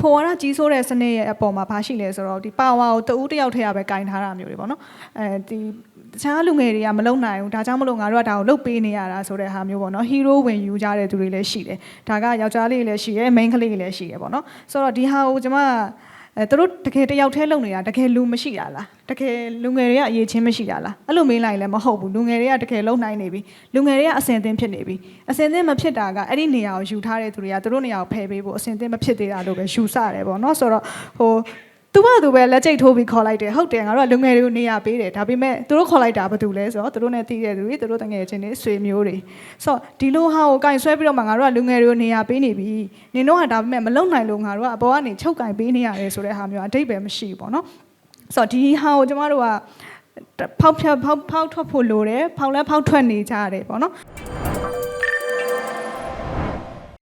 ဖိုဝါဒကြီးစိုးတဲ့စနစ်ရဲ့အပေါ်မှာဘာရှိလဲဆိုတော့ဒီပါဝါကိုတဦးတစ်ယောက်ထဲရပဲကင်ထားတာမျိုးတွေပေါ့နော်အဲဒီတခြားလူငယ်တွေကမလုံနိုင်ဘူးဒါကြောင့်မလို့ငါတို့ကဒါကိုလုတ်ပေးနေရတာဆိုတဲ့ဟာမျိုးပေါ့နော်ဟီးရိုးဝင်ယူကြတဲ့သူတွေလည်းရှိတယ်ဒါကယောက်ျားလေးတွေလည်းရှိတယ်မိန်းကလေးတွေလည်းရှိတယ်ပေါ့နော်ဆိုတော့ဒီဟာကိုကျွန်မ အဲသူတို့တကယ်တယောက်တည်းလုံနေတာတကယ်လူမရှိတာလားတကယ်လူငယ်တွေကအရေးချင်းမရှိတာလားအဲ့လိုမေးလိုက်လည်းမဟုတ်ဘူးလူငယ်တွေကတကယ်လုံနိုင်နေပြီလူငယ်တွေကအစင်သင်းဖြစ်နေပြီအစင်သင်းမဖြစ်တာကအဲ့ဒီနေရာကိုယူထားတဲ့သူတွေကသူတို့နေရာကိုဖယ်ပေးဖို့အစင်သင်းမဖြစ်သေးတာလို့ပဲယူဆတယ်ပေါ့နော်ဆိုတော့ဟို သူကသူပဲလက်ကျိတ်ထိုးပြီးခေါ်လိုက်တယ်ဟုတ်တယ်ငါတို့ကလူငယ်တွေကိုနေရာပေးတယ်ဒါပေမဲ့သူတို့ခေါ်လိုက်တာဘာတူလဲဆိုတော့သူတို့နဲ့တည်တဲ့သူတွေသူတို့တငယ်ချင်းတွေဆွေမျိုးတွေဆိုတော့ဒီလိုဟာကိုကင်ဆွဲပြီးတော့မှငါတို့ကလူငယ်တွေကိုနေရာပေးနေပြီနင်တို့ကဒါပေမဲ့မလုံနိုင်လို့ငါတို့ကအပေါ်ကနေချုပ်ကင်ပေးနေရတယ်ဆိုတဲ့ဟာမျိုးအတိတ်ပဲမရှိဘူးပေါ့နော်ဆိုတော့ဒီဟာကိုကျမတို့ကဖောက်ဖျက်ဖောက်ဖောက်ထွက်ဖို့လိုတယ်ဖောက်လဲဖောက်ထွက်နေကြရတယ်ပေါ့နော်